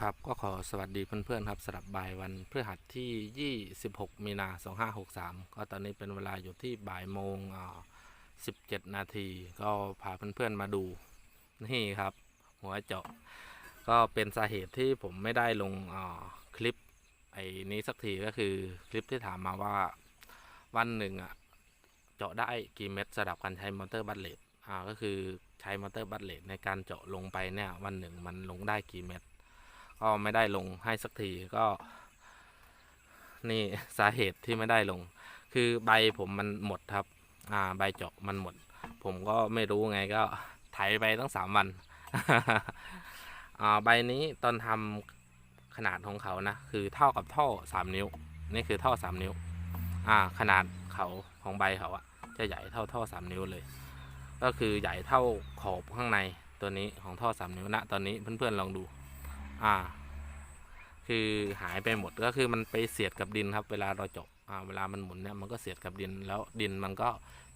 ครับก็ขอสวัสดีเพื่อนๆครับสำหรับบ่ายวันพฤหัสที่ 26 มีนา 2563 ก็ตอนนี้เป็นเวลาอยู่ที่บ่ายโมง17 นาที ก็พาเพื่อนๆมาดูนี่ครับ หัวเจาะ ก็เป็นสาเหตุที่ผมไม่ได้ลงคลิปไอ้นี้สักทีก็คือคลิปที่ถามมาว่าวันหนึ่งอะเจาะได้กี่เม็ดสำหรับการใช้มอเตอร์บัตเลตอ่าก็คือใช้มอเตอร์บัตเลตในการเจาะลงไปเนี่ยวันหนึ่งมันลงได้กี่เม็ด ก็ไม่ได้ลงให้สักทีก็ นี่สาเหตุที่ไม่ได้ลง คือใบผมมันหมดครับ อ่า ใบเจาะมันหมด ผมก็ไม่รู้ไงก็ไถไปตั้งสามวัน อ่า ใบนี้ตอนทำขนาดของเขานะ คือเท่ากับท่อสามนิ้ว นี่คือท่อสามนิ้ว อ่า ขนาดเขาของใบเขาอะจะใหญ่เท่าท่อสามนิ้วเลย ก็คือใหญ่เท่าขอบข้างในตัวนี้ของท่อสามนิ้วนะตอนนี้เพื่อนๆลองดู อ่า คือหายไปหมดก็คือมันไปเสียดกับดินครับ เวลาเราจาะอ่าเวลามันหมุนเนี่ยมันก็เสียดกับดินแล้วดินมันก็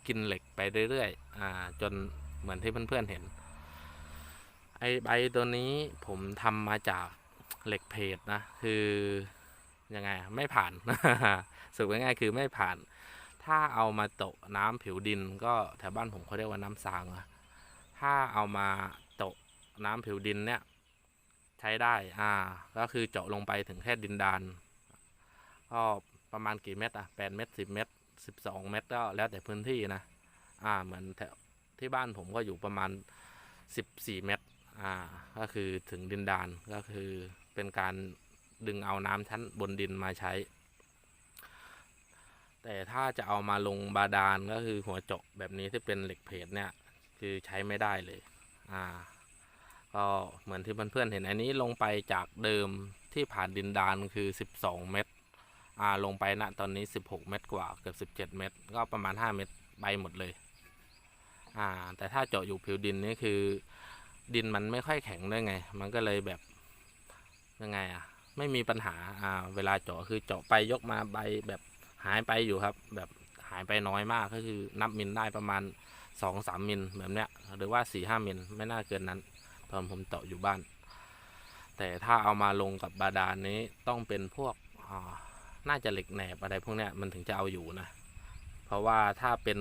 กินเหล็กไปเรื่อยๆอ่าจนเหมือนที่เพื่อนๆเห็น ไอใบตัวนี้ผมทำมาจากเหล็กเพจนะ คือยังไงไม่ผ่านสรุปง่ายๆคือไม่ผ่าน ถ้าเอามาโตะน้ำผิวดิน ก็แถวบ้านผมเขาเรียกว่าน้ำซางนะถ้าเอามาโตะน้ำผิวดินเนี่ย ใช้ได้อ่าก็คือเจาะลงไปถึงแค่ดินดานก็ประมาณกี่เมตรอะแปดเมตรสิบเมตรสิบสองเมตรก็แล้วแต่พื้นที่นะอ่าเหมือนแถวที่บ้านผมก็อยู่ประมาณสิบสี่เมตรอ่าก็คือถึงดินดานก็คือเป็นการดึงเอาน้ำชั้นบนดินมาใช้ แต่ถ้าจะเอามาลงบาดาลก็คือหัวเจาะแบบนี้ที่เป็นเหล็กเพจเนี่ย คือใช้ไม่ได้เลย อ่า ก็เหมือนที่เพื่อนๆเห็นอันนี้ลงไปจากเดิมที่ผ่านดินดานคือ 12 เมตรอ่าลงไปณตอนนี้ 16 เมตรกว่าเกือบ17 เมตร ก็ประมาณ 5 เมตรไปหมดเลยอ่าแต่ถ้าเจาะอยู่ผิวดินนี่คือ ดินมันไม่ค่อยแข็งด้วยไง มันก็เลยแบบยังไงอะไม่มีปัญหาอ่าเวลาเจาะคือเจาะไปยกมาใบแบบหายไปอยู่ครับ แบบหายไปน้อยมากก็คือนับมิลได้ประมาณ 2-3 มิลแบบเนี้ยหรือว่า 4-5 มิลไม่น่าเกินนั้น ตอนผมเจาะอยู่บ้าน แต่ถ้าเอามาลงกับบาดาลนี้ต้องเป็นพวกอ่าน่าจะเหล็กแหนบอะไรพวกเนี้ยมันถึงจะเอาอยู่นะ เพราะว่าถ้าเป็น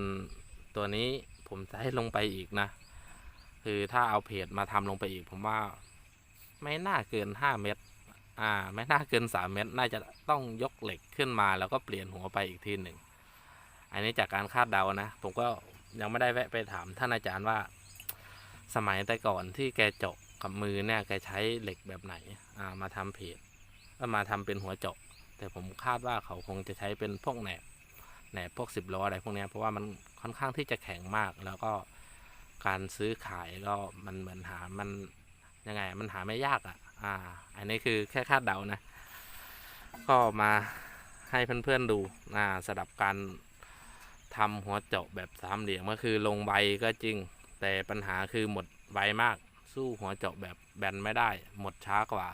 ตัวนี้ผมจะให้ลงไปอีกนะ คือถ้าเอาเพจมาทำลงไปอีก ผมว่าไม่น่าเกิน5เมตร อ่า ไม่น่าเกิน3เมตร น่าจะต้องยกเหล็กขึ้นมาแล้วก็เปลี่ยนหัวไปอีกทีหนึ่ง อันนี้จากการคาดเดานะ ผมก็ยังไม่ได้แวะไปถามท่านอาจารย์ว่า สมัยแต่ก่อนที่แกเจาะกับมือเนี่ยแกใช้เหล็กแบบไหนามาทำเพจก็มาทำเป็นหัวเจาะ แต่ผมคาดว่าเขาคงจะใช้เป็นพวกแหนบแหนบพวกสิบล้ออะไรพวกนี้เพราะว่ามันค่อนข้างที่จะแข็งมาก แล้วก็การซื้อขายก็มันเหมือนหามันยังไงมันหาไม่ยากอะ อ่า อันนี้คือแค่คาดเดานะ ก็มาให้เพื่อนๆดูอ่าสำหรับการทำหัวเจาะแบบสามเหลี่ยมก็คือลงใบก็จริง แต่ปัญหาคือหมดไวมาก สู้หัวเจาะแบบแบนไม่ได้ หมดช้ากว่า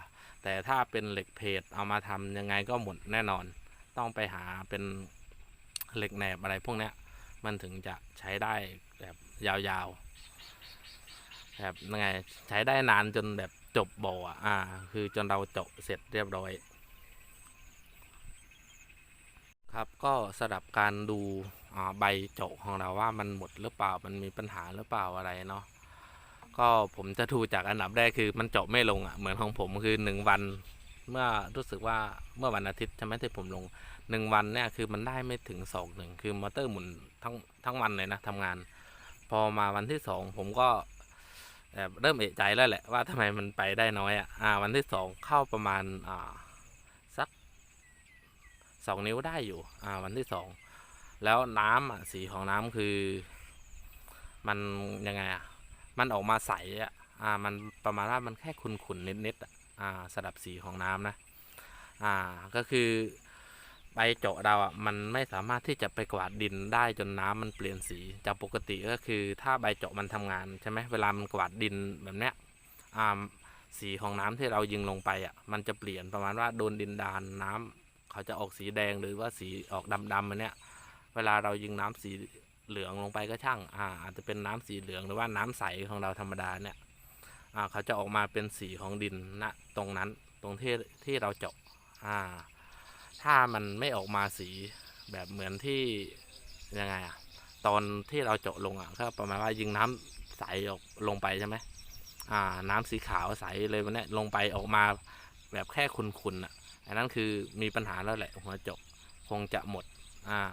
แต่ถ้าเป็นเหล็กเพจเอามาทำยังไงก็หมดแน่นอน ต้องไปหาเป็นเหล็กแหนบอะไรพวกนี้มันถึงจะใช้ได้แบบยาวๆ แบบยังไงใช้ได้นานจนแบบจบบ่ออ่า คือจนเราเจาะเสร็จเรียบร้อย ครับก็สำหรับการดู ใบเจาะของเราว่ามันหมดหรือเปล่ามันมีปัญหาหรือเปล่าอะไรเนาะก็ผมจะดูจากอันดับแรกคือมันเจาะไม่ลงอะเหมือนของผมคือหนึ่งวัน เมื่อรู้สึกว่าเมื่อวันอาทิตย์ใช่ไหมที่ผมลงหนึ่งวันเนี่ยคือมันได้ไม่ถึงสองหนึ่งคือมอเตอร์หมุนทั้งทั้งวันเลยนะทำงาน พอมาวันที่สองผมก็แบบเริ่มเอะใจแล้วแหละว่าทำไมมันไปได้น้อยอะอ่าวันที่สองเข้าประมาณอ่าสองนิ้วได้อยู่อ่าวันที่สอง แล้วน้ำอะสีของน้ำคือ มันยังไงอะมันออกมาใสอะอ่ามันประมาณว่ามันแค่ขุ่นๆนิดๆอะอ่าสลับสีของน้ำนะอ่าก็คือใบเจาะเราอะมันไม่สามารถที่จะไปกวาดดินได้จนน้ำมันเปลี่ยนสีจากปกติก็คือถ้าใบเจาะมันทำงานใช่ไหมเวลามันกวาดดินแบบเนี้ยอ่าสีของน้ำที่เรายิงลงไปอะมันจะเปลี่ยนประมาณว่าโดนดินดานน้ำเขาจะออกสีแดงหรือว่าสีออกดำๆอันเนี้ย เวลาเรายิงน้ำสีเหลืองลงไปก็ช่าง อ่า อาจจะเป็นน้ำสีเหลืองหรือว่าน้ำใสของเราธรรมดาเนี่ย อ่า เขาจะออกมาเป็นสีของดินณตรงนั้น ตรงที่ที่เราเจาะ อ่า ถ้ามันไม่ออกมาสีแบบเหมือนที่ยังไงอะตอนที่เราเจาะลงอะก็ประมาณว่ายิงน้ำใสออกลงไปใช่ไหมอ่า น้ำสีขาวใสเลยวันนี้ลงไปออกมาแบบแค่คุนๆอะ อันนั้นคือมีปัญหาแล้วแหละหัวเจาะคงจะหมด อ่า